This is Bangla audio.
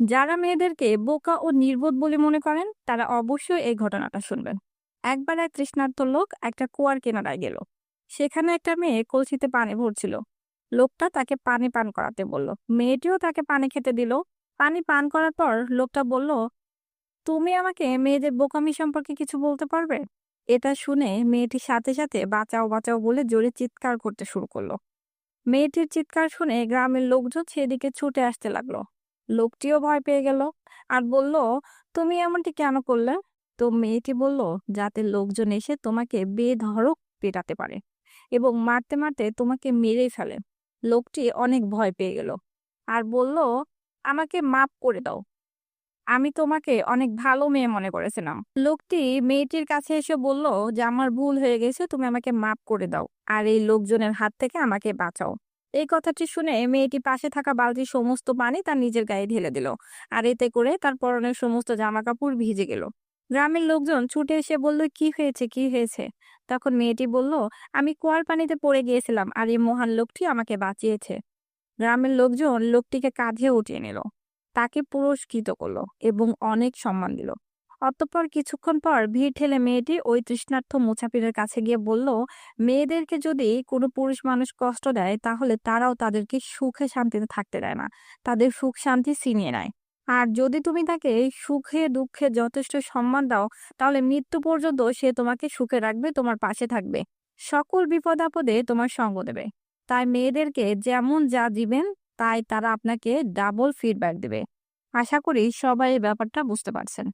যারা মেয়েদেরকে বোকা ও নির্বোধ বলে মনে করেন, তারা অবশ্যই এই ঘটনাটা শুনবেন। একবার এক তৃষ্ণার্ত লোক একটা কুয়ার কেনারায় গেল। সেখানে একটা মেয়ে কলসিতে পানি ভরছিল। লোকটা তাকে পানি পান করাতে বলল। মেয়েটিও তাকে পানি খেতে দিল। পানি পান করার পর লোকটা বলল, তুমি আমাকে মেয়েদের বোকামি সম্পর্কে কিছু বলতে পারবে? এটা শুনে মেয়েটির সাথে সাথে বাঁচাও বাঁচাও বলে জোরে চিৎকার করতে শুরু করল। মেয়েটির চিৎকার শুনে গ্রামের লোকজন সেদিকে ছুটে আসতে লাগল। লোকটিও ভয় পেয়ে গেল আর বলল, তুমি এমনটি কেন করলে? তো মেয়েটি বলল, যাতে লোকজন এসে তোমাকে বেধড়ক পেটাতে পারে এবং মারতে মারতে তোমাকে মেরে ফেলে। লোকটি অনেক ভয় পেয়ে গেল আর বলল, আমাকে মাফ করে দাও। আমি তোমাকে অনেক ভালো মেয়ে মনে করেছিলাম। লোকটি মেয়েটির কাছে এসে বলল, যে আমার ভুল হয়ে গেছে, তুমি আমাকে মাফ করে দাও আর এই লোকজনের হাত থেকে আমাকে বাঁচাও। এই কথাটি শুনে মেয়েটি পাশে থাকা বালতির সমস্ত পানি তার নিজের গায়ে ঢেলে দিল। আর এতে করে তার পরনের সমস্ত জামা কাপড় ভিজে গেল। গ্রামের লোকজন ছুটে এসে বলল, কি হয়েছে? কি হয়েছে? তখন মেয়েটি বলল, আমি কুয়ার পানিতে পড়ে গিয়েছিলাম আর এই মহান লোকটি আমাকে বাঁচিয়েছে। গ্রামের লোকজন লোকটিকে কাঁধে উঠিয়ে নিল। তাকে পুরস্কৃত করল এবং অনেক সম্মান দিল। অতঃপর কিছুক্ষণ পর ভিড় ঠেলে মেয়েটি ওই তৃষ্ণার্থ মুসাফিরের কাছে গিয়ে বলল, মেয়েদেরকে যদি কোনো পুরুষ মানুষ কষ্ট দেয়, তাহলে তারাও তাদেরকে সুখে শান্তিতে থাকতে দেয় না। তাদের সুখ শান্তি ছিনিয়ে নেয়। আর যদি তুমি তাকে সুখে, দুঃখে যথেষ্ট সম্মান দাও, তাহলে মৃত্যু পর্যন্ত সে তোমাকে সুখে রাখবে, তোমার পাশে থাকবে। সকল বিপদ আপদে তোমার সঙ্গ দেবে। তাই মেয়েদেরকে যেমন যা দিবেন, তাই তারা আপনাকে ডাবল ফিডব্যাক দেবে। আশা করি সবাই এই ব্যাপারটা বুঝতে পারছেন।